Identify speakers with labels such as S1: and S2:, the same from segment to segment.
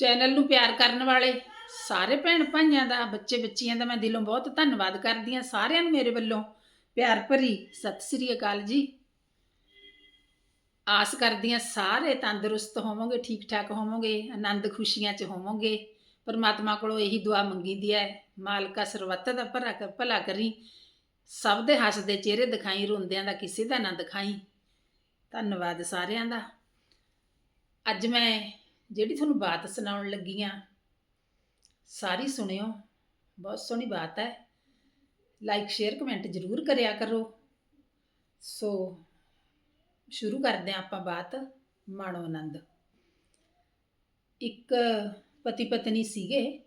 S1: Channel ਨੂੰ ਪਿਆਰ ਕਰਨ ਵਾਲੇ, ਸਾਰੇ ਭੈਣ ਭਾਈਆਂ ਦਾ, ਬੱਚੇ ਬੱਚੀਆਂ ਦਾ ਮੈਂ ਦਿਲੋਂ ਬਹੁਤ ਧੰਨਵਾਦ ਕਰਦੀ ਹਾਂ ਸਾਰਿਆਂ ਨੂੰ ਮੇਰੇ ਵੱਲੋਂ। ਪਿਆਰ ਭਰੀ ਸਤਿ ਸ੍ਰੀ ਅਕਾਲ ਜੀ। ਆਸ ਕਰਦੀ ਹਾਂ ਸਾਰੇ ਤੰਦਰੁਸਤ ਹੋਵੋਗੇ ਠੀਕ ਠਾਕ ਹੋਵੋਗੇ, ਆਨੰਦ ਖੁਸ਼ੀਆਂ 'ਚ ਹੋਵੋਗੇ। ਪਰਮਾਤਮਾ ਕੋਲੋਂ ਇਹੀ ਦੁਆ ਮੰਗੀਦੀ ਹੈ, ਮਾਲਕਾ ਸਰਬੱਤ ਦਾ ਭਲਾ ਕਰ ਭਲਾ ਕਰੀ। ਸਭ ਦੇ ਹੱਸਦੇ ਚਿਹਰੇ ਦਿਖਾਈ, ਰੋਂਦਿਆਂ ਦਾ ਕਿਸੇ ਦਾ ਨਾ ਦਿਖਾਈ। ਧੰਨਵਾਦ ਸਾਰਿਆਂ ਦਾ। ਅੱਜ ਮੈਂ ਜਿਹੜੀ ਤੁਹਾਨੂੰ ਬਾਤ ਸੁਣਾਉਣ ਲੱਗੀ ਆ ਸਾਰੀ ਸੁਣਿਓ। ਬਹੁਤ ਸੋਹਣੀ ਬਾਤ ਹੈ। ਲਾਈਕ ਸ਼ੇਅਰ ਕਮੈਂਟ ਜ਼ਰੂਰ ਕਰਿਆ ਕਰੋ। ਸੋ ਸ਼ੁਰੂ ਕਰਦੇ ਹਾਂ ਆਪਾਂ ਬਾਤ ਮਾਣੋ ਆਨੰਦ। ਇੱਕ ਪਤੀ ਪਤਨੀ ਸੀਗੇ,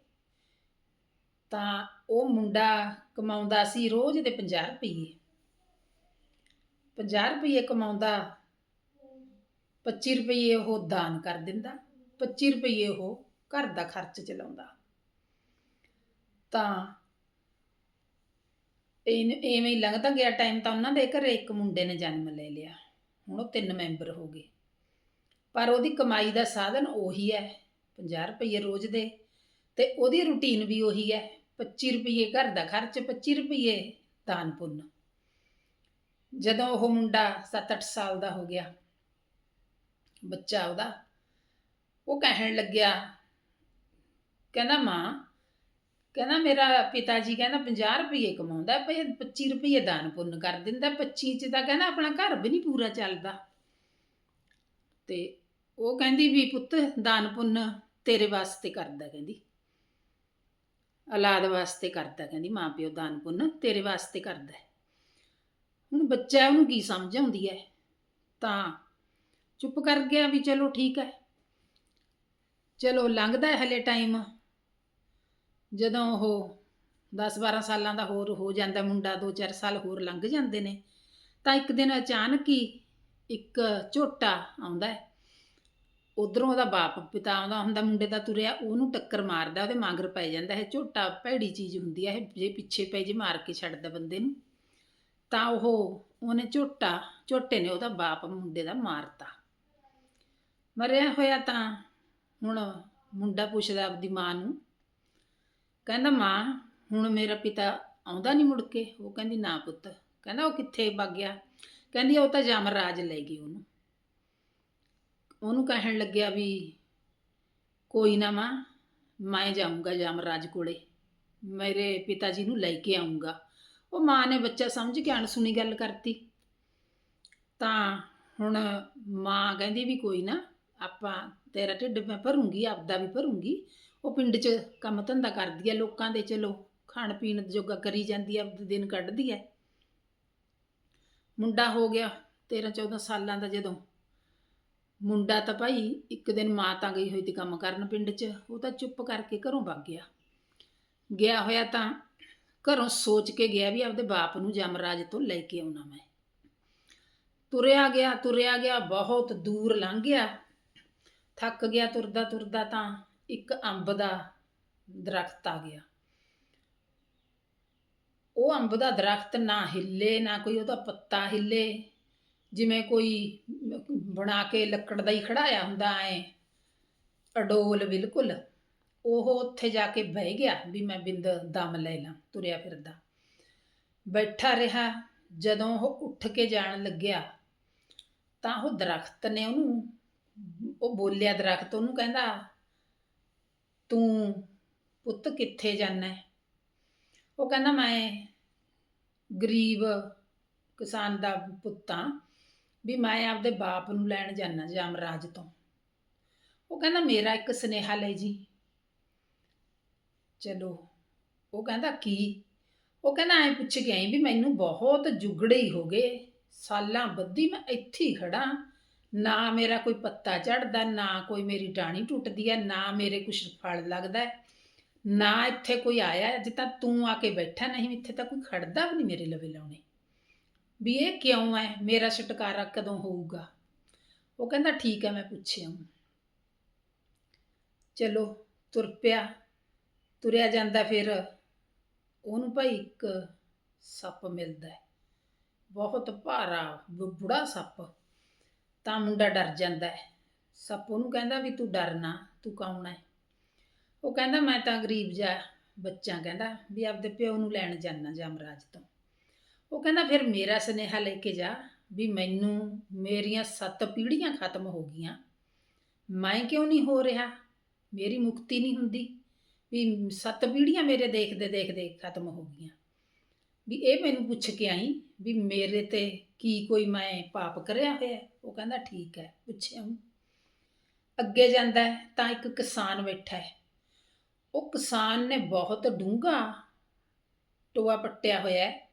S1: ਤਾਂ ਉਹ ਮੁੰਡਾ ਕਮਾਉਂਦਾ ਸੀ ਰੋਜ਼ ਦੇ 50 ਰੁਪਏ 50 ਰੁਪਏ ਕਮਾਉਂਦਾ 25 ਰੁਪਏ ਉਹ ਦਾਨ ਕਰ ਦਿੰਦਾ। 25 ਰੁਪਏ ਉਹ ਘਰ ਦਾ ਖਰਚ ਚਲਾਉਂਦਾ। ਤਾਂ ਇਹ- ਐਵੇਂ ਹੀ ਲੰਘਦਾ ਗਿਆ ਟਾਈਮ ਤਾਂ ਉਹਨਾਂ ਦੇ ਘਰੇ ਇੱਕ ਮੁੰਡੇ ਨੇ ਜਨਮ ਲੈ ਲਿਆ। ਹੁਣ ਉਹ ਤਿੰਨ ਮੈਂਬਰ ਹੋ ਗਏ। ਪਰ ਉਹਦੀ ਕਮਾਈ ਦਾ ਸਾਧਨ ਉਹੀ ਹੈ 50 ਰੁਪਏ ਰੋਜ਼ ਦੇ। ਤੇ ਉਹਦੀ ਰੁਟੀਨ ਵੀ ਉਹੀ ਹੈ 25 ਰੁਪਏ ਘਰ ਦਾ ਖਰਚ 25 ਰੁਪਏ ਦਾਨ ਪੁੰਨ। ਜਦੋਂ ਉਹ ਮੁੰਡਾ 7-8 ਸਾਲ ਦਾ ਹੋ ਗਿਆ, ਬੱਚਾ ਉਹਦਾ ਉਹ ਕਹਿਣ ਲੱਗਿਆ, ਕਹਿੰਦਾ ਮਾਂ, ਕਹਿੰਦਾ ਮੇਰਾ ਪਿਤਾ ਜੀ ਕਹਿੰਦਾ 50 ਰੁਪਏ ਕਮਾਉਂਦਾ ਭਈ 25 ਰੁਪਏ ਦਾਨ ਪੁੰਨ ਕਰ ਦਿੰਦਾ 25 ਚ ਤਾਂ ਕਹਿੰਦਾ ਆਪਣਾ ਘਰ ਵੀ ਨਹੀਂ ਪੂਰਾ ਚੱਲਦਾ। ਤੇ ਉਹ ਕਹਿੰਦੀ ਵੀ ਪੁੱਤ ਦਾਨ ਪੁੰਨ ਤੇਰੇ ਵਾਸਤੇ ਕਰਦਾ ਕਹਿੰਦੀ। ਔਲਾਦ ਵਾਸਤੇ ਕਰਦਾ ਕਹਿੰਦੀ, ਮਾਂ ਪਿਓ ਦਾਨ ਪੁੰਨ ਤੇਰੇ ਵਾਸਤੇ ਕਰਦਾ। ਹੁਣ ਬੱਚਾ ਉਹਨੂੰ ਕੀ ਸਮਝ ਆਉਂਦੀ ਹੈ? ਤਾਂ ਚੁੱਪ ਕਰ ਗਿਆ ਵੀ ਚਲੋ ਠੀਕ ਹੈ। ਚਲੋ ਲੰਘਦਾ ਹੈ ਹਲੇ ਟਾਈਮ ਜਦੋਂ ਉਹ 10-12 ਸਾਲਾਂ ਦਾ ਹੋਰ ਹੋ ਜਾਂਦਾ, ਮੁੰਡਾ 2-4 ਸਾਲ ਹੋਰ ਲੰਘ ਜਾਂਦੇ ਨੇ, ਤਾਂ ਇੱਕ ਦਿਨ ਅਚਾਨਕ ਹੀ ਇੱਕ ਝੋਟਾ ਆਉਂਦਾ ਹੈ। ਉਧਰੋਂ ਉਹਦਾ ਬਾਪ, ਪਿਤਾ ਆਉਂਦਾ, ਹੁੰਦਾ ਮੁੰਡੇ ਦਾ ਤੁਰਿਆ, ਉਹਨੂੰ ਟੱਕਰ ਮਾਰਦਾ, ਉਹਦੇ ਮਾਂਗਰ ਪੈ ਜਾਂਦਾ ਇਹ ਝੋਟਾ ਭੈੜੀ ਚੀਜ਼ ਹੁੰਦੀ ਹੈ, ਇਹ ਜੇ ਪਿੱਛੇ ਪੈ ਜੇ ਮਾਰ ਕੇ ਛੱਡਦਾ ਬੰਦੇ ਨੂੰ। ਤਾਂ ਉਹ, ਉਹਨੇ ਝੋਟਾ, ਝੋਟੇ ਨੇ ਉਹਦਾ ਬਾਪ ਮੁੰਡੇ ਦਾ ਮਾਰਤਾ। ਮਰਿਆ ਹੋਇਆ ਤਾਂ ਹੁਣ ਮੁੰਡਾ ਪੁੱਛਦਾ ਆਪਦੀ ਮਾਂ ਨੂੰ, ਕਹਿੰਦਾ ਮਾਂ, ਹੁਣ ਮੇਰਾ ਪਿਤਾ ਆਉਂਦਾ ਨਹੀਂ ਮੁੜ ਕੇ? ਉਹ ਕਹਿੰਦੀ, ਨਾ ਪੁੱਤ। ਕਹਿੰਦਾ, ਉਹ ਕਿੱਥੇ ਵਗ ਗਿਆ ਕਹਿੰਦੀ, ਉਹ ਤਾਂ ਜਮਰਾਜ ਲੈ ਗਈ ਉਹਨੂੰ। ਉਹਨੂੰ ਕਹਿਣ ਲੱਗਿਆ ਵੀ, ਕੋਈ ਨਾ ਮਾਂ, ਮੈਂ ਜਾਊਂਗਾ ਜਮਰਾਜ ਕੋਲੇ। ਮੇਰੇ ਪਿਤਾ ਜੀ ਨੂੰ ਲੈ ਕੇ ਆਉਂਗਾ ਉਹ ਮਾਂ ਨੇ ਬੱਚਾ ਸਮਝ ਕੇ ਅਣਸੁਣੀ ਗੱਲ ਕਰਤੀ। ਤਾਂ ਹੁਣ ਮਾਂ ਕਹਿੰਦੀ ਵੀ, ਕੋਈ ਨਾ, ਆਪਾਂ ਤੇਰਾ ਢਿੱਡ ਮੈਂ ਭਰੂੰਗੀ, ਆਪਦਾ ਵੀ ਭਰੂੰਗੀ। ਉਹ ਪਿੰਡ 'ਚ ਕੰਮ ਧੰਦਾ ਕਰਦੀ ਹੈ ਲੋਕਾਂ ਦੇ ਚਲੋ, ਖਾਣ ਪੀਣ ਜੋਗਾ ਕਰੀ ਜਾਂਦੀ ਹੈ ਆਪਦੇ ਦਿਨ ਕੱਢਦੀ ਹੈ ਮੁੰਡਾ ਹੋ ਗਿਆ 13 14 ਸਾਲਾਂ ਦਾ ਜਦੋਂ। ਮੁੰਡਾ ਤਾਂ ਭਾਈ ਇੱਕ ਦਿਨ ਮਾਂ ਤਾਂ ਗਈ ਹੋਈ ਤੇ ਕੰਮ ਕਰਨ ਪਿੰਡ 'ਚ, ਉਹ ਤਾਂ ਚੁੱਪ ਕਰਕੇ ਘਰੋਂ ਵਗ ਗਿਆ। ਗਿਆ ਹੋਇਆ ਤਾਂ ਘਰੋਂ ਸੋਚ ਕੇ ਗਿਆ ਵੀ ਆਪਦੇ ਬਾਪ ਨੂੰ ਜਮਰਾਜ ਤੋਂ ਲੈ ਕੇ ਆਉਣਾ ਮੈਂ। ਤੁਰਿਆ ਗਿਆ ਤੁਰਿਆ ਗਿਆ, ਬਹੁਤ ਦੂਰ ਲੰਘ ਗਿਆ। ਥੱਕ ਗਿਆ, ਤੁਰਦਾ ਤੁਰਦਾ ਤਾਂ ਇੱਕ ਅੰਬ ਦਾ ਦਰਖਤ ਆ ਗਿਆ। ਉਹ ਅੰਬ ਦਾ ਦਰਖਤ ਨਾ ਹਿੱਲੇ, ਨਾ ਕੋਈ ਉਹਦਾ ਪੱਤਾ ਹਿੱਲੇ। ਜਿਵੇਂ ਕੋਈ ਬਣਾ ਕੇ ਲੱਕੜ ਦਾ ਹੀ ਖੜਾਇਆ ਹੁੰਦਾ ਐ, ਅਡੋਲ ਬਿਲਕੁਲ। ਉਹ ਉੱਥੇ ਜਾ ਕੇ ਬਹਿ ਗਿਆ ਵੀ ਮੈਂ ਬਿੰਦ ਦਮ ਲੈ ਲਾਂ ਤੁਰਿਆ ਫਿਰਦਾ। ਬੈਠਾ ਰਿਹਾ, ਜਦੋਂ ਉਹ ਉੱਠ ਕੇ ਜਾਣ ਲੱਗਿਆ ਤਾਂ ਉਹ ਦਰਖਤ ਨੇ ਉਹਨੂੰ ਉਹ ਬੋਲਿਆ ਦਰਖਤ, ਉਹਨੂੰ ਕਹਿੰਦਾ, ਤੂੰ ਪੁੱਤ ਕਿੱਥੇ ਜਾਣਾ ਉਹ ਕਹਿੰਦਾ, ਮੈਂ ਗਰੀਬ ਕਿਸਾਨ ਦਾ ਪੁੱਤਾਂ ਵੀ ਮੈਂ ਆਪਦੇ ਬਾਪ ਨੂੰ ਲੈਣ ਜਾਣਾ ਜਾਮਰਾਜ ਤੋਂ। ਉਹ ਕਹਿੰਦਾ, ਮੇਰਾ ਇੱਕ ਸੁਨੇਹਾ ਲੈ ਜੀ। ਚਲੋ, ਉਹ ਕਹਿੰਦਾ, ਕੀ? ਉਹ ਕਹਿੰਦਾ, ਐ ਪੁੱਛ ਕੇ ਆਈ ਵੀ ਮੈਨੂੰ ਬਹੁਤ ਜੁਗੜੇ ਹੀ ਹੋ ਗਏ, ਸਾਲਾਂ ਬੱਧੀ ਮੈਂ ਇੱਥੇ ਹੀ ਖੜਾ ਨਾ ਮੇਰਾ ਕੋਈ ਪੱਤਾ ਝੜਦਾ ਨਾ ਕੋਈ ਮੇਰੀ ਟਾਣੀ ਟੁੱਟਦੀ ਹੈ, ਨਾ ਮੇਰੇ ਕੁਛ ਫਲ ਲੱਗਦਾ ਨਾ ਇੱਥੇ ਕੋਈ ਆਇਆ ਅੱਜ ਤਾਂ ਤੂੰ ਆ ਕੇ ਬੈਠਾ ਨਹੀਂ, ਇੱਥੇ ਤਾਂ ਕੋਈ ਖੜਦਾ ਵੀ ਨਹੀਂ ਮੇਰੇ ਲਵੇ ਲਾਉਣੇ। ਵੀ ਇਹ ਕਿਉਂ ਹੈ? ਮੇਰਾ ਛੁਟਕਾਰਾ ਕਦੋਂ ਹੋਊਗਾ? ਉਹ ਕਹਿੰਦਾ, ਠੀਕ ਹੈ, ਮੈਂ ਪੁੱਛਿਆ ਚਲੋ, ਤੁਰ ਪਿਆ। ਤੁਰਿਆ ਜਾਂਦਾ ਫਿਰ ਉਹਨੂੰ ਭਾਈ ਇੱਕ ਸੱਪ ਮਿਲਦਾ ਬਹੁਤ ਭਾਰਾ ਬ- ਬੁੜਾ ਸੱਪ। ਤਾਂ ਮੁੰਡਾ ਡਰ ਜਾਂਦਾ ਹੈ। ਸੱਪ ਉਹਨੂੰ ਕਹਿੰਦਾ ਵੀ ਤੂੰ ਡਰਨਾ ਤੂੰ ਕੌਣ ਹੈ? ਉਹ ਕਹਿੰਦਾ, ਮੈਂ ਤਾਂ ਗਰੀਬ ਜਾ ਬੱਚਾ, ਕਹਿੰਦਾ, ਵੀ ਆਪਦੇ ਪਿਓ ਨੂੰ ਲੈਣ ਜਾਣਾ ਜਮਰਾਜ ਤੋਂ। ਉਹ ਕਹਿੰਦਾ, ਫਿਰ ਮੇਰਾ ਸੁਨੇਹਾ ਲੈ ਕੇ ਜਾ ਵੀ ਮੈਨੂੰ ਮੇਰੀਆਂ ਸੱਤ ਪੀੜ੍ਹੀਆਂ ਖਤਮ ਹੋ ਗਈਆਂ। ਮੈਂ ਕਿਉਂ ਨਹੀਂ ਹੋ ਰਿਹਾ? ਮੇਰੀ ਮੁਕਤੀ ਨਹੀਂ ਹੁੰਦੀ। ਵੀ ਸੱਤ ਪੀੜ੍ਹੀਆਂ ਮੇਰੇ ਦੇਖਦੇ ਦੇਖਦੇ ਖਤਮ ਹੋ ਗਈਆਂ। ਵੀ ਇਹ ਮੈਨੂੰ ਪੁੱਛ ਕੇ ਆਈ ਵੀ ਮੇਰੇ ਤੇ ਕੀ ਕੋਈ ਮੈਂ ਪਾਪ ਕਰਿਆ ਹੋਇਆ ਉਹ ਕਹਿੰਦਾ ਠੀਕ ਹੈ, ਪੁੱਛਿਆ ਉਹਨੂੰ। ਅੱਗੇ ਜਾਂਦਾ ਤਾਂ ਇੱਕ ਕਿਸਾਨ ਬੈਠਾ ਹੈ। ਉਹ ਕਿਸਾਨ ਨੇ ਬਹੁਤ ਡੂੰਘਾ ਟੋਆ ਪੱਟਿਆ ਹੋਇਆ ਹੈ।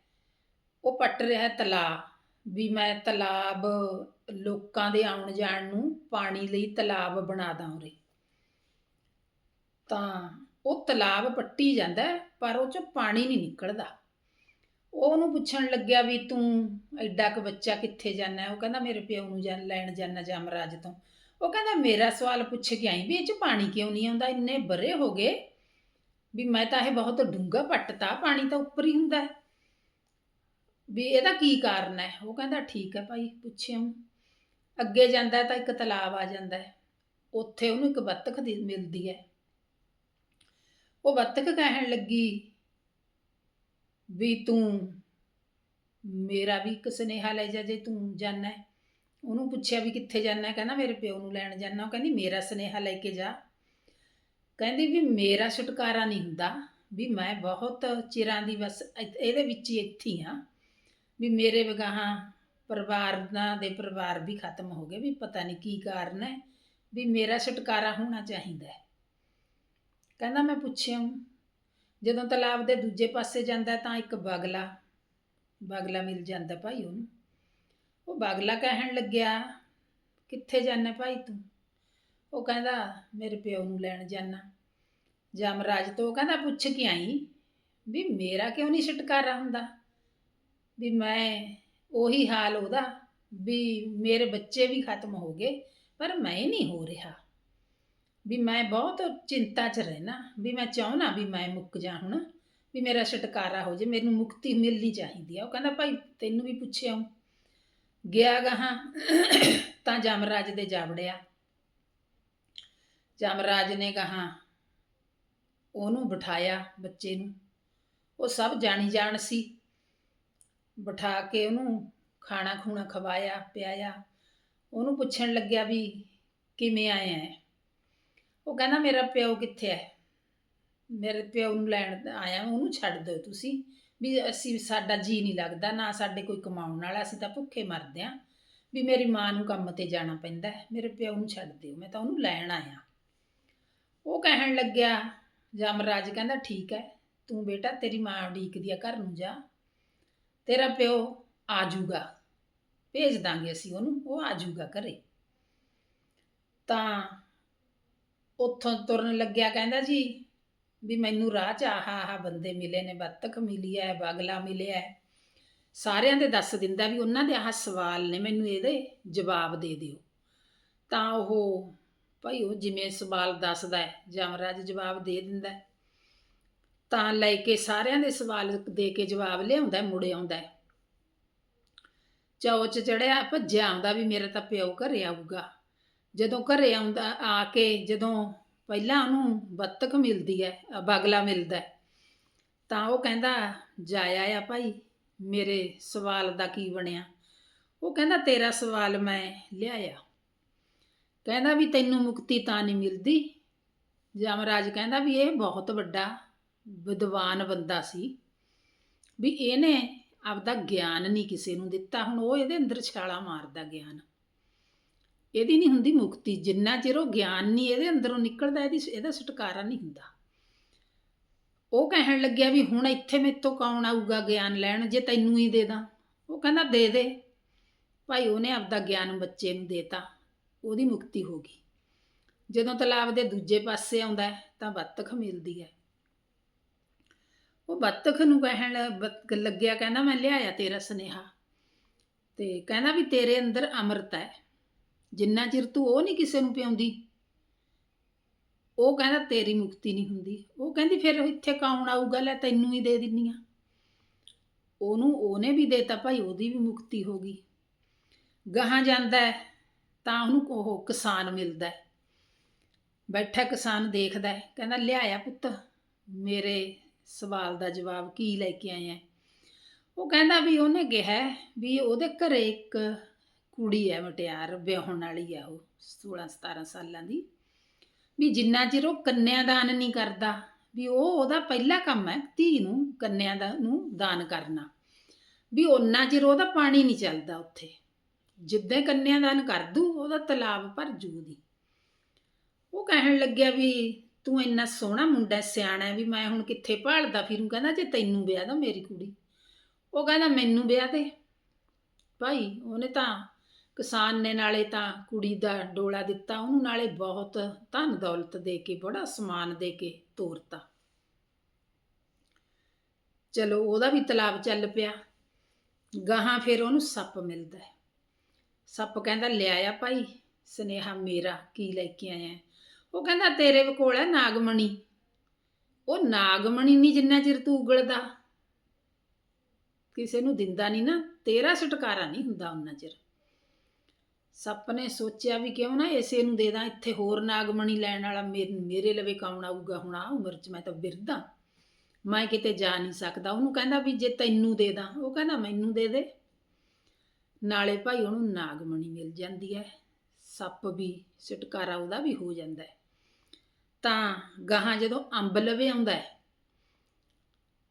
S1: ਉਹ ਪੱਟ ਰਿਹਾ ਤਲਾ ਵੀ ਮੈਂ ਤਲਾਬ ਲੋਕਾਂ ਦੇ ਆਉਣ ਜਾਣ ਨੂੰ ਪਾਣੀ ਲਈ ਤਲਾਬ ਬਣਾ ਦਾਂ ਉਰੇ। ਤਾਂ ਉਹ ਤਲਾਬ ਪੱਟੀ ਜਾਂਦਾ ਪਰ ਉਹ ਚੋਂ ਪਾਣੀ ਨਹੀਂ ਨਿਕਲਦਾ। ਉਹ ਉਹਨੂੰ ਪੁੱਛਣ ਲੱਗਿਆ ਵੀ ਤੂੰ ਐਡਾ ਕੁ ਬੱਚਾ ਕਿੱਥੇ ਜਾਣਾ ਉਹ ਕਹਿੰਦਾ, ਮੇਰੇ ਪਿਓ ਨੂੰ ਜਾਣ ਲੈਣ ਜਾਣਾ ਜਮਰਾਜ ਤੋਂ। ਉਹ ਕਹਿੰਦਾ, ਮੇਰਾ ਸਵਾਲ ਪੁੱਛ ਕੇ ਆਈ ਵੀ ਇਹ ਚ ਪਾਣੀ ਕਿਉਂ ਨਹੀਂ ਆਉਂਦਾ? ਇੰਨੇ ਬਰੇ ਹੋ ਗਏ ਵੀ ਮੈਂ ਤਾਂ ਇਹ ਬਹੁਤ ਡੂੰਘਾ ਪੱਟਤਾ ਪਾਣੀ ਤਾਂ ਉੱਪਰ ਹੀ ਹੁੰਦਾ ਹੈ। ਵੀ ਇਹਦਾ ਕੀ ਕਾਰਨ ਹੈ? ਉਹ ਕਹਿੰਦਾ, ਠੀਕ ਹੈ ਭਾਈ ਪੁੱਛਿਆ ਅੱਗੇ ਜਾਂਦਾ ਤਾਂ ਇੱਕ ਤਲਾਬ ਆ ਜਾਂਦਾ ਹੈ। ਉੱਥੇ ਉਹਨੂੰ ਇੱਕ ਬੱਤਖ ਮਿਲਦੀ ਹੈ। ਉਹ ਬੱਤਖ ਕਹਿਣ ਲੱਗੀ ਵੀ ਤੂੰ, ਮੇਰਾ ਵੀ ਇੱਕ ਸੁਨੇਹਾ ਲੈ ਜਾ ਜੇ ਤੂੰ ਜਾਣਾ ਹੈ। ਉਹਨੂੰ ਪੁੱਛਿਆ ਵੀ ਕਿੱਥੇ ਜਾਣਾ ਹੈ। ਕਹਿੰਦਾ ਮੇਰੇ ਪਿਓ ਨੂੰ ਲੈਣ ਜਾਣਾ ਉਹ ਕਹਿੰਦੀ, ਮੇਰਾ ਸੁਨੇਹਾ ਲੈ ਕੇ ਜਾ। ਕਹਿੰਦੀ ਵੀ ਮੇਰਾ ਛੁਟਕਾਰਾ ਨਹੀਂ ਹੁੰਦਾ। ਵੀ ਮੈਂ ਬਹੁਤ ਚਿਰਾਂ ਦੀ ਬਸ ਇ- ਇਹਦੇ ਵਿੱਚ ਹੀ ਇੱਥੇ ਹੀ ਹਾਂ। ਵੀ ਮੇਰੇ ਵਗਾਹਾਂ ਪਰਿਵਾਰਾਂ ਦੇ ਪਰਿਵਾਰ ਵੀ ਖਤਮ ਹੋ ਗਏ। ਵੀ ਪਤਾ ਨਹੀਂ ਕੀ ਕਾਰਨ ਹੈ। ਵੀ ਮੇਰਾ ਛੁਟਕਾਰਾ ਹੋਣਾ ਚਾਹੀਦਾ ਹੈ। ਕਹਿੰਦਾ, ਮੈਂ ਪੁੱਛਿਆ ਜਦੋਂ ਤਲਾਬ ਦੇ ਦੂਜੇ ਪਾਸੇ ਜਾਂਦਾ ਤਾਂ ਇੱਕ ਬਗਲਾ ਬਗਲਾ ਮਿਲ ਜਾਂਦਾ ਭਾਈ ਉਹਨੂੰ। ਉਹ ਬਗਲਾ ਕਹਿਣ ਲੱਗਿਆ, ਕਿੱਥੇ ਜਾਣਾ ਭਾਈ ਤੂੰ? ਉਹ ਕਹਿੰਦਾ, ਮੇਰੇ ਪਿਓ ਨੂੰ ਲੈਣ ਜਾਣਾ ਜਮਰਾਜ ਤੋਂ ਉਹ ਕਹਿੰਦਾ, ਪੁੱਛ ਕੇ ਆਈ ਵੀ ਮੇਰਾ ਕਿਉਂ ਨਹੀਂ ਛੁਟਕਾਰਾ ਹੁੰਦਾ? ਵੀ ਮੈਂ ਉਹੀ ਹਾਲ ਉਹਦਾ ਵੀ ਮੇਰੇ ਬੱਚੇ ਵੀ ਖਤਮ ਹੋ ਗਏ, ਪਰ ਮੈਂ ਨਹੀਂ ਹੋ ਰਿਹਾ। ਵੀ ਮੈਂ ਬਹੁਤ ਚਿੰਤਾ 'ਚ ਰਹਿਣਾ, ਵੀ ਮੈਂ ਚਾਹੁੰਨਾ ਵੀ ਮੈਂ ਮੁੱਕ ਜਾ ਹੁਣ, ਵੀ ਮੇਰਾ ਛੁਟਕਾਰਾ ਹੋ ਜੇ, ਮੈਨੂੰ ਮੁਕਤੀ ਮਿਲਣੀ ਚਾਹੀਦੀ ਆ। ਉਹ ਕਹਿੰਦਾ, ਭਾਈ ਤੈਨੂੰ ਵੀ ਪੁੱਛਿਆ ਹੂੰ। ਗਿਆ ਗਾਹਾਂ, ਤਾਂ ਜਮਰਾਜ ਦੇ ਜਾਵੜਿਆ। ਜਮਰਾਜ ਨੇ ਗਾਹਾਂ ਉਹਨੂੰ ਬਿਠਾਇਆ ਬੱਚੇ ਨੂੰ। ਉਹ ਸਭ ਜਾਣੀ ਜਾਣ ਸੀ। ਬਿਠਾ ਕੇ ਉਹਨੂੰ ਖਾਣਾ ਖੂਣਾ ਖਵਾਇਆ, ਪਿਆਇਆ। ਉਹਨੂੰ ਪੁੱਛਣ ਲੱਗਿਆ ਵੀ ਕਿਵੇਂ ਆਇਆ ਹੈ? ਉਹ ਕਹਿੰਦਾ, ਮੇਰਾ ਪਿਓ ਕਿੱਥੇ ਹੈ ਮੇਰੇ ਪਿਓ ਨੂੰ ਲੈਣ ਆਇਆ ਉਹਨੂੰ ਛੱਡ ਦਿਓ ਤੁਸੀਂ। ਵੀ ਅਸੀਂ, ਸਾਡਾ ਜੀ ਨਹੀਂ ਲੱਗਦਾ, ਨਾ ਸਾਡੇ ਕੋਈ ਕਮਾਉਣ ਵਾਲਾ, ਅਸੀਂ ਤਾਂ ਭੁੱਖੇ ਮਰਦੇ ਆਂ। ਵੀ ਮੇਰੀ ਮਾਂ ਨੂੰ ਕੰਮ ਤੇ ਜਾਣਾ ਪੈਂਦਾ ਮੇਰੇ ਪਿਓ ਨੂੰ ਛੱਡ ਦਿਓ, ਮੈਂ ਤਾਂ ਉਹਨੂੰ ਲੈਣ ਆਇਆ ਉਹ ਕਹਿਣ ਲੱਗਿਆ, ਜਮਰਾਜ ਕਹਿੰਦਾ, ਠੀਕ ਹੈ ਤੂੰ ਬੇਟਾ, ਤੇਰੀ ਮਾਂ ਉਡੀਕਦੀ ਆ ਘਰ ਨੂੰ ਜਾ। ਤੇਰਾ ਪਿਓ ਆ ਜਾਊਗਾ ਭੇਜ ਦਾਂਗੇ ਅਸੀਂ ਉਹਨੂੰ, ਉਹ ਆ ਜਾਊਗਾ ਘਰੇ। ਤਾਂ ਉੱਥੋਂ ਤੁਰਨ ਲੱਗਿਆ ਕਹਿੰਦਾ ਜੀ ਵੀ ਮੈਨੂੰ ਰਾਹ 'ਚ ਆਹ ਆਹ ਬੰਦੇ ਮਿਲੇ ਨੇ ਬੱਤਖ ਮਿਲੀ ਹੈ ਬਗਲਾ ਮਿਲਿਆ ਹੈ ਸਾਰਿਆਂ ਦੇ ਦੱਸ ਦਿੰਦਾ ਵੀ ਉਹਨਾਂ ਦੇ ਆਹ ਸਵਾਲ ਨੇ ਮੈਨੂੰ ਇਹਦੇ ਜਵਾਬ ਦੇ ਦਿਓ ਤਾਂ ਉਹ ਭਾਈ ਉਹ ਜਿਵੇਂ ਸਵਾਲ ਦੱਸਦਾ ਹੈ ਜਮਰਾਜ ਜਵਾਬ ਦੇ ਦਿੰਦਾ ਹੈ। ਤਾਂ ਲੈ ਕੇ ਸਾਰਿਆਂ ਦੇ ਸਵਾਲ ਦੇ ਕੇ ਜਵਾਬ ਲਿਆਉਂਦਾ ਹੈ, ਮੁੜ ਆਉਂਦਾ ਹੈ। ਚੌਚ ਚੜਿਆ ਭੱਜਿਆ ਆਉਂਦਾ ਵੀ ਮੇਰਾ ਤਾਂ ਪਿਓ ਘਰੇ ਆਊਗਾ ਜਦੋਂ ਘਰੇ ਆਉਂਦਾ ਆ ਕੇ ਜਦੋਂ ਪਹਿਲਾਂ ਉਹਨੂੰ ਬੱਤਕ ਮਿਲਦੀ ਹੈ ਅ, ਬਗਲਾ ਮਿਲਦਾ ਤਾਂ ਉਹ ਕਹਿੰਦਾ ਜਾਇਆ ਆ ਭਾਈ ਮੇਰੇ ਸਵਾਲ ਦਾ ਕੀ ਬਣਿਆ? ਉਹ ਕਹਿੰਦਾ ਤੇਰਾ ਸਵਾਲ ਮੈਂ ਲਿਆਇਆ। ਕਹਿੰਦਾ ਵੀ ਤੈਨੂੰ ਮੁਕਤੀ ਤਾਂ ਨਹੀਂ ਮਿਲਦੀ? ਯਮਰਾਜ ਕਹਿੰਦਾ ਵੀ ਇਹ ਬਹੁਤ ਵੱਡਾ ਵਿਦਵਾਨ ਬੰਦਾ ਸੀ। ਵੀ ਇਹਨੇ ਆਪਦਾ ਗਿਆਨ ਨਹੀਂ ਕਿਸੇ ਨੂੰ ਦਿੱਤਾ। ਹੁਣ ਉਹ ਇਹਦੇ ਅੰਦਰ ਛਾਲਾ ਮਾਰਦਾ ਗਿਆਨ। ਇਹਦੀ ਨਹੀਂ ਹੁੰਦੀ ਮੁਕਤੀ। ਜਿੰਨਾ ਚਿਰ ਉਹ ਗਿਆਨ ਨਹੀਂ ਇਹਦੇ ਅੰਦਰੋਂ ਨਿਕਲਦਾ, ਇਹਦੀ ਇਹਦਾ ਛੁਟਕਾਰਾ ਨਹੀਂ ਹੁੰਦਾ। ਉਹ ਕਹਿਣ ਲੱਗਿਆ ਵੀ ਹੁਣ ਇੱਥੇ ਮੇਤੋਂ ਕੌਣ ਆਊਗਾ ਗਿਆਨ ਲੈਣ? ਜੇ ਤੈਨੂੰ ਹੀ ਦੇ ਦਾਂ। ਉਹ ਕਹਿੰਦਾ, ਦੇ ਦੇ। ਭਾਈ, ਉਹਨੇ ਆਪਦਾ ਗਿਆਨ ਬੱਚੇ ਨੂੰ ਦੇਤਾ। ਉਹਦੀ ਮੁਕਤੀ ਹੋ ਗਈ। ਜਦੋਂ ਤਲਾਬ ਦੇ ਦੂਜੇ ਪਾਸੇ ਆਉਂਦਾ ਤਾਂ ਬੱਤਖ ਮਿਲਦੀ ਹੈ। ਉਹ ਬੱਤਖ ਨੂੰ ਕਹਿਣ ਲ- ਲੱਗਿਆ, ਕਹਿੰਦਾ, ਮੈਂ ਲਿਆਇਆ ਤੇਰਾ ਸੁਨੇਹਾ। ਤੇ ਕਹਿੰਦਾ ਵੀ ਤੇਰੇ ਅੰਦਰ ਅੰਮ੍ਰਿਤ ਹੈ। ਜਿੰਨਾ ਚਿਰ ਤੂੰ ਉਹ ਨਹੀਂ ਕਿਸੇ ਨੂੰ ਪਿਆਉਂਦੀ, ਉਹ ਕਹਿੰਦਾ ਤੇਰੀ ਮੁਕਤੀ ਨਹੀਂ ਹੁੰਦੀ। ਉਹ ਕਹਿੰਦੀ ਫਿਰ ਇੱਥੇ ਕੌਣ ਆਊਗਾ, ਲੈ ਤੈਨੂੰ ਹੀ ਦੇ ਦਿੰਨੀ ਆ। ਉਹਨੂੰ ਉਹਨੇ ਵੀ ਦੇਤਾ ਭਾਈ, ਉਹਦੀ ਵੀ ਮੁਕਤੀ ਹੋ ਗਈ। ਗਾਹਾਂ ਜਾਂਦਾ ਹੈ, ਤਾਂ ਉਹਨੂੰ ਉਹ ਕਿਸਾਨ ਮਿਲਦਾ ਹੈ। ਬੈਠਾ ਕਿਸਾਨ ਦੇਖਦਾ ਹੈ, ਕਹਿੰਦਾ ਲਿਆਇਆ ਪੁੱਤ, ਮੇਰੇ ਸਵਾਲ ਦਾ ਜਵਾਬ ਕੀ ਲੈ ਕੇ ਆਇਆ ਉਹ ਕਹਿੰਦਾ ਵੀ ਉਹਨੇ ਕਿਹਾ ਵੀ ਉਹਦੇ ਘਰੇ ਇੱਕ ਕੁੜੀ ਹੈ ਮਟਿਆਰ, ਵਿਆਹਣ ਵਾਲੀ ਆ ਉਹ 16 17 ਸਾਲਾਂ ਦੀ। ਵੀ ਜਿੰਨਾ ਚਿਰ ਉਹ ਕੰਨਿਆਦਾਨ ਨਹੀਂ ਕਰਦਾ, ਵੀ ਉਹ ਉਹਦਾ ਪਹਿਲਾ ਕੰਮ ਹੈ ਧੀ ਨੂੰ, ਕੰਨਿਆ ਦਾ ਨੂੰ ਦਾਨ ਕਰਨਾ। ਵੀ ਉਹਨਾਂ ਚਿਰ ਉਹਦਾ ਪਾਣੀ ਨਹੀਂ ਚੱਲਦਾ ਉੱਥੇ। ਜਿੱਦਾਂ ਕੰਨਿਆਦਾਨ ਕਰ ਦੂ ਉਹਦਾ ਤਲਾਬ ਭਰ ਜੂਦੀ ਉਹ ਕਹਿਣ ਲੱਗਿਆ ਵੀ ਤੂੰ ਇੰਨਾ ਸੋਹਣਾ ਮੁੰਡਾ ਸਿਆਣਾ ਵੀ ਮੈਂ ਹੁਣ ਕਿੱਥੇ ਭਾਲਦਾ ਫਿਰੂ? ਕਹਿੰਦਾ, ਜੇ ਤੈਨੂੰ ਵਿਆਹ ਦਾ ਮੇਰੀ ਕੁੜੀ। ਉਹ ਕਹਿੰਦਾ, ਮੈਨੂੰ ਵਿਆਹ ਦੇ। ਭਾਈ, ਉਹਨੇ ਤਾਂ ਕਿਸਾਨ ਨੇ ਨਾਲੇ ਤਾਂ ਕੁੜੀ ਦਾ ਡੋਲਾ ਦਿੱਤਾ, ਉਹਨੂੰ ਨਾਲੇ ਬਹੁਤ ਧਨ ਦੌਲਤ ਦੇ ਕੇ, ਬੜਾ ਸਮਾਨ ਦੇ ਕੇ ਤੋਰਤਾ। ਚਲੋ, ਉਹਦਾ ਵੀ ਤਲਾਬ ਚੱਲ ਪਿਆ। ਗਾਹਾਂ ਫਿਰ ਉਹਨੂੰ ਸੱਪ ਮਿਲਦਾ ਹੈ। ਸੱਪ ਕਹਿੰਦਾ ਲਿਆਇਆ ਭਾਈ, ਸਨੇਹਾ ਮੇਰਾ, ਕੀ ਲੈ ਕੇ ਆਇਆ? ਉਹ ਕਹਿੰਦਾ, ਤੇਰੇ ਕੋਲ ਹੈ ਨਾਗਮਣੀ। ਉਹ ਨਾਗਮਣੀ ਨਹੀਂ ਜਿੰਨਾ ਚਿਰ ਤੂੰ ਉਗਲਦਾ। ਕਿਸੇ ਨੂੰ ਦਿੰਦਾ ਨਹੀਂ ਨਾ, ਤੇਰਾ ਛੁਟਕਾਰਾ ਨਹੀਂ ਹੁੰਦਾ ਉਹਨਾਂ ਚਿਰ। ਸੱਪ ਨੇ ਸੋਚਿਆ ਵੀ ਕਿਉਂ ਨਾ ਇਸੇ ਨੂੰ ਦੇ ਦਾਂ, ਇੱਥੇ ਹੋਰ ਨਾਗਮਣੀ ਲੈਣ ਵਾਲਾ ਮੇਰੇ ਮੇਰੇ ਲਵੇ ਕੌਣ ਆਊਗਾ ਹੁਣ ਆ ਉਮਰ 'ਚ ਮੈਂ ਤਾਂ ਬਿਰਧਾਂ। ਮੈਂ ਕਿਤੇ ਜਾ ਨਹੀਂ ਸਕਦਾ। ਉਹਨੂੰ ਕਹਿੰਦਾ ਵੀ ਜੇ ਤੈਨੂੰ ਦੇ ਦਾਂ, ਉਹ ਕਹਿੰਦਾ ਮੈਨੂੰ ਦੇ ਦੇ। ਨਾਲੇ ਭਾਈ ਉਹਨੂੰ ਨਾਗਮਣੀ ਮਿਲ ਜਾਂਦੀ ਹੈ ਸੱਪ ਵੀ, ਛੁਟਕਾਰਾ ਉਹਦਾ ਵੀ ਹੋ ਜਾਂਦਾ ਹੈ ਤਾਂ ਗਾਹਾਂ ਜਦੋਂ ਅੰਬ ਲਵੇ ਆਉਂਦਾ ਹੈ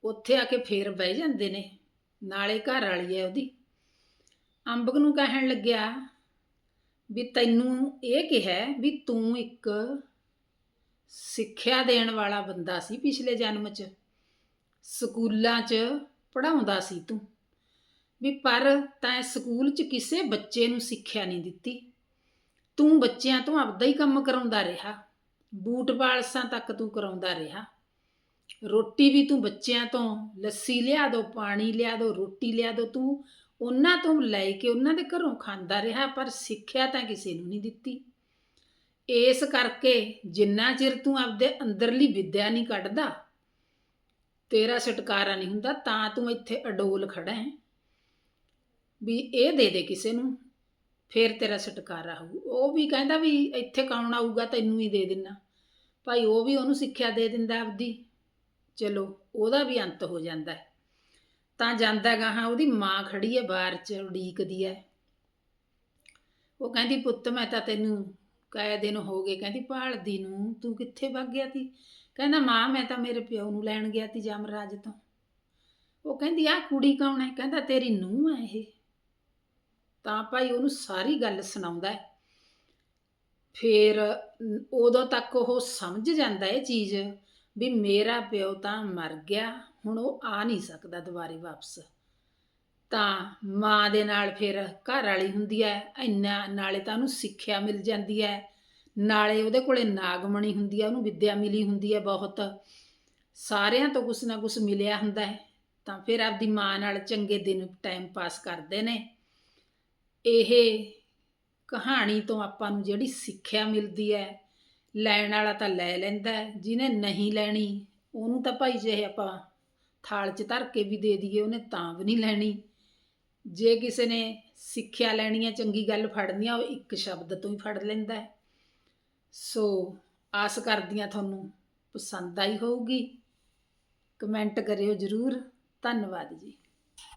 S1: ਉੱਥੇ ਆ ਕੇ ਫੇਰ ਬਹਿ ਜਾਂਦੇ ਨੇ। ਨਾਲੇ ਘਰ ਵਾਲੀ ਹੈ ਉਹਦੀ। ਅੰਬਕ ਨੂੰ ਕਹਿਣ ਲੱਗਿਆ ਵੀ ਤੈਨੂੰ ਇਹ ਕਿਹਾ ਵੀ ਤੂੰ ਇੱਕ ਸਿੱਖਿਆ ਦੇਣ ਵਾਲਾ ਬੰਦਾ ਸੀ ਪਿਛਲੇ ਜਨਮ 'ਚ, ਸਕੂਲਾਂ 'ਚ ਪੜਾਉਂਦਾ ਸੀ ਤੂੰ। ਵੀ ਪਰ ਤੈਂ ਸਕੂਲ 'ਚ ਕਿਸੇ ਬੱਚੇ ਨੂੰ ਸਿੱਖਿਆ ਨਹੀਂ ਦਿੱਤੀ। ਤੂੰ ਬੱਚਿਆਂ ਤੋਂ ਆਪਦਾ ਹੀ ਕੰਮ ਕਰਾਉਂਦਾ ਰਿਹਾ, ਬੂਟ ਬਾਲਸਾਂ ਤੱਕ ਤੂੰ ਕਰਾਉਂਦਾ ਰਿਹਾ। ਰੋਟੀ ਵੀ ਤੂੰ ਬੱਚਿਆਂ ਤੋਂ ਲੱਸੀ ਲਿਆ ਦੋ, ਪਾਣੀ ਲਿਆ ਦੋ, ਰੋਟੀ ਲਿਆ ਦੋ, ਤੂੰ ਉਹਨਾਂ ਤੋਂ ਲੈ ਕੇ ਉਹਨਾਂ ਦੇ ਘਰੋਂ ਖਾਂਦਾ ਰਿਹਾ, ਪਰ ਸਿੱਖਿਆ ਤਾਂ ਕਿਸੇ ਨੂੰ ਨਹੀਂ ਦਿੱਤੀ। ਇਸ ਕਰਕੇ ਜਿੰਨਾ ਚਿਰ ਤੂੰ ਆਪਦੇ ਅੰਦਰਲੀ ਵਿਦਿਆ ਨਹੀਂ ਕੱਢਦਾ, ਤੇਰਾ ਛੁਟਕਾਰਾ ਨਹੀਂ ਹੁੰਦਾ, ਤਾਂ ਤੂੰ ਇੱਥੇ ਅਡੋਲ ਖੜਾ ਹੈ। ਵੀ ਇਹ ਦੇ ਦੇ ਕਿਸੇ ਨੂੰ, ਫੇਰ ਤੇਰਾ ਛੁਟਕਾਰਾ ਹੋਊ। ਉਹ ਵੀ ਕਹਿੰਦਾ ਵੀ ਇੱਥੇ ਕੌਣ ਆਊਗਾ, ਤੈਨੂੰ ਹੀ ਦੇ ਦਿੰਨਾ। ਭਾਈ ਉਹ ਵੀ ਉਹਨੂੰ ਸਿੱਖਿਆ ਦੇ ਦਿੰਦਾ ਆਪਦੀ। ਚਲੋ, ਉਹਦਾ ਵੀ ਅੰਤ ਹੋ ਜਾਂਦਾ ਹੈ। ਤਾਂ ਜਾਂਦਾ ਗਾਹਾਂ ਉਹਦੀ ਮਾਂ ਖੜੀ ਹੈ ਬਾਹਰ 'ਚ, ਉਡੀਕਦੀ ਹੈ। ਉਹ ਕਹਿੰਦੀ, ਪੁੱਤ, ਮੈਂ ਤਾਂ ਤੈਨੂੰ ਕਾਇਆ ਦਿਨ ਹੋ ਗਏ। ਕਹਿੰਦੀ, ਭਾਲਦੀ ਨੂੰ, ਤੂੰ ਕਿੱਥੇ ਵਗ ਗਿਆ ਤੀ ਕਹਿੰਦਾ, ਮਾਂ, ਮੈਂ ਤਾਂ ਮੇਰੇ ਪਿਓ ਨੂੰ ਲੈਣ ਗਿਆ ਤੀ ਜਮਰਾਜ ਤੋਂ। ਉਹ ਕਹਿੰਦੀ ਆ ਕੁੜੀ ਕੌਣ ਹੈ? ਕਹਿੰਦਾ, ਤੇਰੀ ਨੂੰਹ ਹੈ ਇਹ। ਤਾਂ ਭਾਈ ਉਹਨੂੰ ਸਾਰੀ ਗੱਲ ਸੁਣਾਉਂਦਾ ਹੈ। ਫਿਰ ਉਦੋਂ ਤੱਕ ਉਹ ਸਮਝ ਜਾਂਦਾ ਇਹ ਚੀਜ਼। ਵੀ ਮੇਰਾ ਪਿਓ ਤਾਂ ਮਰ ਗਿਆ, ਹੁਣ ਉਹ ਆ ਨਹੀਂ ਸਕਦਾ ਦੁਬਾਰੇ ਵਾਪਸ। ਤਾਂ ਮਾਂ ਦੇ ਨਾਲ ਫਿਰ ਘਰ ਵਾਲੀ ਹੁੰਦੀ ਹੈ ਇੰਨਾ ਨਾਲੇ ਤਾਂ ਉਹਨੂੰ ਸਿੱਖਿਆ ਮਿਲ ਜਾਂਦੀ ਹੈ ਨਾਲੇ ਉਹਦੇ ਕੋਲੇ ਨਾਗਮਣੀ ਹੁੰਦੀ ਹੈ ਉਹਨੂੰ ਵਿੱਦਿਆ ਮਿਲੀ ਹੁੰਦੀ ਹੈ ਬਹੁਤ। ਸਾਰਿਆਂ ਤੋਂ ਕੁਛ ਨਾ ਕੁਛ ਮਿਲਿਆ ਹੁੰਦਾ ਹੈ ਤਾਂ ਫਿਰ ਆਪਦੀ ਮਾਂ ਨਾਲ ਚੰਗੇ ਦਿਨ ਟਾਈਮ ਪਾਸ ਕਰਦੇ ਨੇ। ਇਹ ਕਹਾਣੀ ਤੋਂ ਆਪਾਂ ਨੂੰ ਜਿਹੜੀ ਸਿੱਖਿਆ ਮਿਲਦੀ ਹੈ ਲੈਣ ਵਾਲਾ ਤਾਂ ਲੈ ਲੈਂਦਾ ਜਿਹਨੇ ਨਹੀਂ ਲੈਣੀ, ਉਹਨੂੰ ਤਾਂ ਭਾਈ ਜੇ ਆਪਾਂ ਥਾਲ 'ਚ ਧਰ ਕੇ ਵੀ ਦੇ ਦਈਏ, ਉਹਨੇ ਤਾਂ ਵੀ ਨਹੀਂ ਲੈਣੀ। ਜੇ ਕਿਸੇ ਨੇ ਸਿੱਖਿਆ ਲੈਣੀ ਹੈ ਚੰਗੀ ਗੱਲ ਫੜਨੀ ਆ ਉਹ ਇੱਕ ਸ਼ਬਦ ਤੋਂ ਹੀ ਫੜ ਲੈਂਦਾ ਸੋ ਆਸ ਕਰਦੀਆਂ ਤੁਹਾਨੂੰ, ਪਸੰਦ ਆਈ ਹੋਊਗੀ। ਕਮੈਂਟ ਕਰਿਓ ਜਰੂਰ। ਧੰਨਵਾਦ ਜੀ।